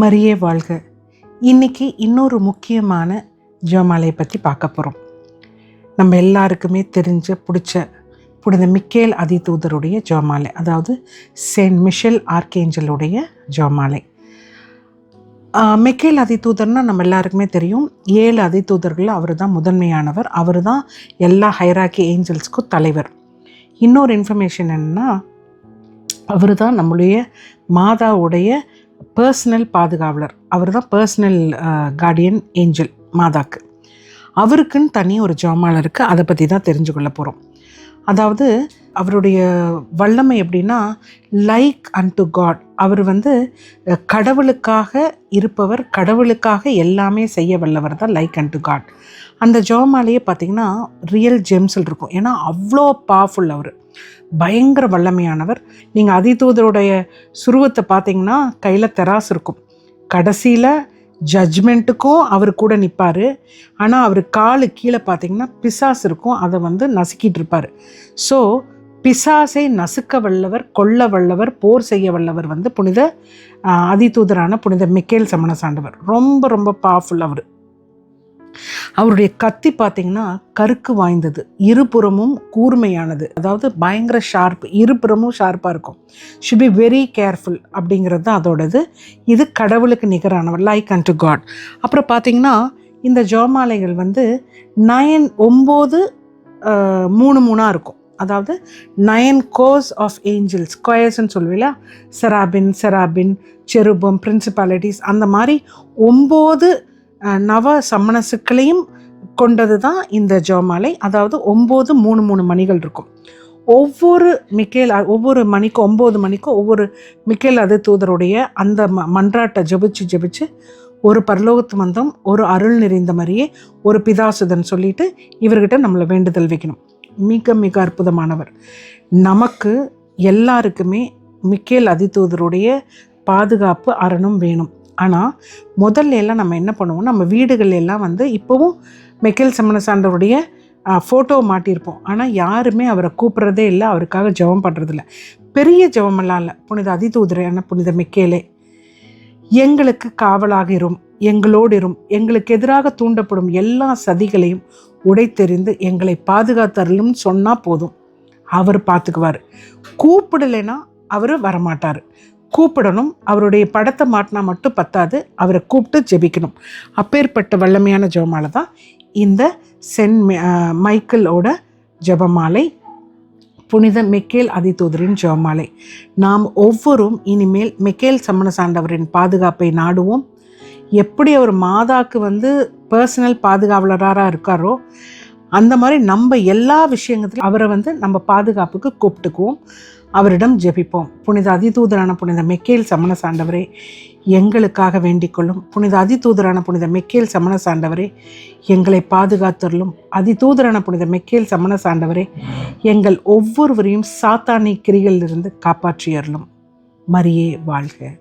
மரியே வாழ்க. இன்னைக்கு இன்னொரு முக்கியமான ஜெபமாலையை பற்றி பார்க்க போகிறோம் நம்ம எல்லாருக்குமே தெரிஞ்ச பிடிச்ச புனித மிக்கேல் அதிதூதருடைய ஜெபமாலை அதாவது செயின்ட் மிஷல் ஆர்கேஞ்சலுடைய ஜெபமாலை மெக்கேல் மிக்கேல் அதிதூதர்னா நம்ம எல்லாருக்குமே தெரியும். ஏழு அதிதூதர்கள் அவர் தான் முதன்மையானவர். அவர் தான் எல்லா ஹைராக்கி ஏஞ்சல்ஸ்க்கும் தலைவர். இன்னொரு இன்ஃபர்மேஷன் என்னன்னா அவர் தான் நம்மளுடைய மாதாவுடைய பர்சனல் பாதுகாவலர். அவர் தான் பர்சனல் கார்டியன் ஏஞ்சல் மாதாக்கு. அவருக்குன்னு தனி ஒரு ஜாமால் இருக்குது அதை பற்றி தான் தெரிஞ்சு கொள்ள போகிறோம் அதாவது அவருடைய வல்லமை எப்படின்னா லைக் அண்ட் டு காட் அவர் வந்து கடவுளுக்காக இருப்பவர் கடவுளுக்காக எல்லாமே செய்ய வல்லவர் தான் லைக் அண்ட் டு காட் அந்த ஜோமாலேயே பார்த்தீங்கன்னா ரியல் ஜெம்ஸில் இருக்கும். ஏன்னா அவ்வளோ பவர்ஃபுல் அவர். பயங்கர வல்லமையானவர். நீங்கள் அதிதூதருடைய சுருவத்தை பார்த்தீங்கன்னா கையில் தெராஸ் இருக்கும். கடைசியில் ஜட்ஜ்மெண்ட்டுக்கும் அவர் கூட நிற்பார் ஆனால் அவர் காலு கீழே பார்த்தீங்கன்னா பிசாஸ் இருக்கும். அதை வந்து நசுக்கிட்டு இருப்பார். ஸோ பிசாசை நசுக்க வல்லவர் கொல்ல வல்லவர் போர் செய்ய வல்லவர் வந்து புனித அதிதூதரான புனித மிக்கேல் சமண சாண்டவர் ரொம்ப ரொம்ப பவர்ஃபுல் அவர். அவருடைய கத்தி பார்த்தீங்கன்னா கருக்கு வாய்ந்தது. இருபுறமும் கூர்மையானது. அதாவது பயங்கர ஷார்ப் இருபுறமும் ஷார்ப்பாக இருக்கும். ஷுட் பி வெரி கேர்ஃபுல் அப்படிங்கிறது தான் அதோடது. இது கடவுளுக்கு நிகரானவர் லைக் அண்ட் டு காட் அப்புறம் பார்த்தீங்கன்னா இந்த ஜோமாலைகள் வந்து நயன் ஒம்பது மூணு மூணாக இருக்கும். அதாவது நயன் கோர்ஸ் ஆஃப் ஏஞ்சல்ஸ் ஸ்கொயர்ஸ்ன்னு சொல்லுவீங்களா செராபின் செராபின் செருபம் பிரின்சிபாலிட்டிஸ் அந்த மாதிரி ஒம்பது நவ சமணசுக்களையும் கொண்டது தான் இந்த ஜோமாலை அதாவது ஒம்பது மூணு மூணு மணிகள் இருக்கும். ஒவ்வொரு மிக்கேல் ஒவ்வொரு மணிக்கும் ஒம்பது மணிக்கும் ஒவ்வொரு மிக்கேல் அது தூதருடைய அந்த ம மன்றாட்டை ஜெபிச்சு ஜெபிச்சு ஒரு பரலோகத்து மந்தம் ஒரு அருள் நிறைந்த மாதிரியே ஒரு பிதாசுதன் சொல்லிட்டு இவர்கிட்ட நம்மளை வேண்டுதல் வைக்கணும். மிக மிக அற்புதமானவர். நமக்கு எல்லாருக்குமே மிக்கேல் அதிதூதருடைய பாதுகாப்பு அரணும் வேணும். ஆனால் முதல்ல எல்லாம் நம்ம என்ன பண்ணுவோம்? நம்ம வீடுகள் எல்லாம் வந்து இப்போவும் மெக்கேல் சம்மண சாண்டவருடைய ஃபோட்டோ மாட்டியிருப்போம். ஆனால் யாருமே அவரை கூப்பிட்றதே இல்லை. அவருக்காக ஜெபம் பண்ணுறதில்ல பெரிய ஜெபமெல்லாம் இல்லை. புனித அதிதூதரையான புனித மெக்கேலே எங்களுக்கு காவலாக இரும். எங்களோடு இரும். எங்களுக்கு எதிராக தூண்டப்படும் எல்லா சதிகளையும் உடைத்தெறிந்து எங்களை பாதுகாத்தரலும் சொன்னால் போதும். அவர் பார்த்துக்குவார். கூப்பிடலைன்னா அவர் வரமாட்டார். கூப்பிடணும். அவருடைய படத்தை மாட்டினா மட்டும் பத்தாது. அவரை கூப்பிட்டு ஜெபிக்கணும். அப்பேற்பட்ட வல்லமையான ஜெபமாலை தான் இந்த சென் மைக்கேலோட ஜெபமாலை. புனித மெக்கேல் அதிதூதரின் ஜெபமாலை. நாம் ஒவ்வொரும் இனிமேல் மெக்கேல் சம்மண சாண்டவரின் பாதுகாப்பை நாடுவோம். எப்படி அவர் மாதாக்கு வந்து பர்சனல் பாதுகாவலராக இருக்காரோ அந்த மாதிரி நம்ம எல்லா விஷயங்களையும் அவரை வந்து நம்ம பாதுகாப்புக்கு கூப்பிட்டுக்குவோம். அவரிடம் ஜெபிப்போம். புனித அதிதூதரான புனித மெக்கேல் சமண சாண்டவரே எங்களுக்காக வேண்டிக் கொள்ளும் புனித அதிதூதரான புனித மெக்கேல் சமண சாண்டவரே எங்களை பாதுகாத்தருளும். அதிதூதரான புனித மெக்கேல் சமண சாண்டவரே எங்கள் ஒவ்வொருவரையும் சாத்தானி கிரிகளிலிருந்து காப்பாற்றியருளும். மரியே வாழ்க.